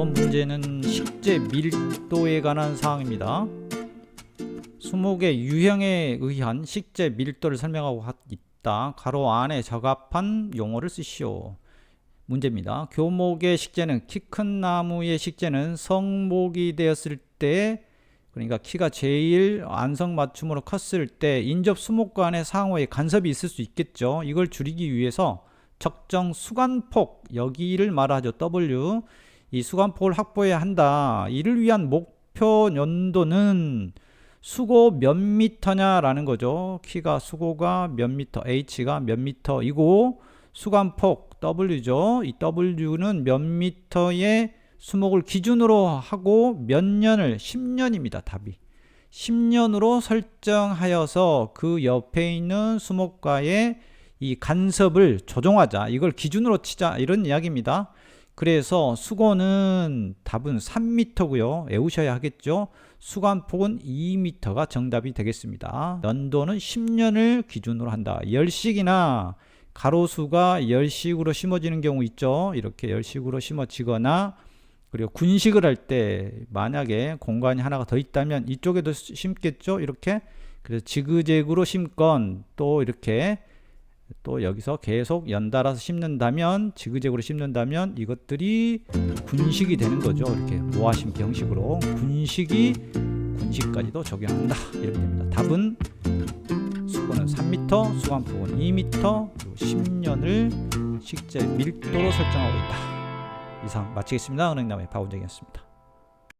이번 문제는 식재 밀도에 관한 사항입니다. 수목의 유형에 의한 식재 밀도를 설명하고 하- 있다. 가로 안에 적합한 용어를 쓰시오. 문제입니다. 교목의 식재는 키 큰 나무의 식재는 성목이 되었을 때 그러니까 키가 제일 안성맞춤으로 컸을 때 인접 수목 간의 상호에 간섭이 있을 수 있겠죠. 이걸 줄이기 위해서 적정 수간폭 여기를 말하죠. W 이 수간폭을 확보해야 한다. 이를 위한 목표 연도는 수고 몇 미터냐라는 거죠. 키가 수고가 몇 미터, h가 몇 미터이고 수간폭 W죠. 이 W는 몇 미터의 수목을 기준으로 하고 몇 년을 10년입니다. 답이. 10년으로 설정하여서 그 옆에 있는 수목과의 이 간섭을 조정하자. 이걸 기준으로 치자. 이런 이야기입니다. 그래서 수고는 답은 3m고요. 외우셔야 하겠죠. 수간폭은 2m가 정답이 되겠습니다. 연도는 10년을 기준으로 한다. 열식이나 가로수가 열식으로 심어지는 경우 있죠. 이렇게 열식으로 심어지거나 그리고 군식을 할 때 만약에 공간이 하나가 더 있다면 이쪽에도 심겠죠. 이렇게 그래서 지그재그로 심건 또 이렇게 또 여기서 계속 연달아서 심는다면 지그재그로 심는다면 이것들이 군식이 되는 거죠. 이렇게 모아심기 형식으로 군식이 군식까지도 적용한다. 이렇게 됩니다. 답은 수고는 3m, 수강폭은 2m, 그리고 10년을 식재 밀도로 설정하고 있다. 이상 마치겠습니다. 은행남의 박원정이었습니다.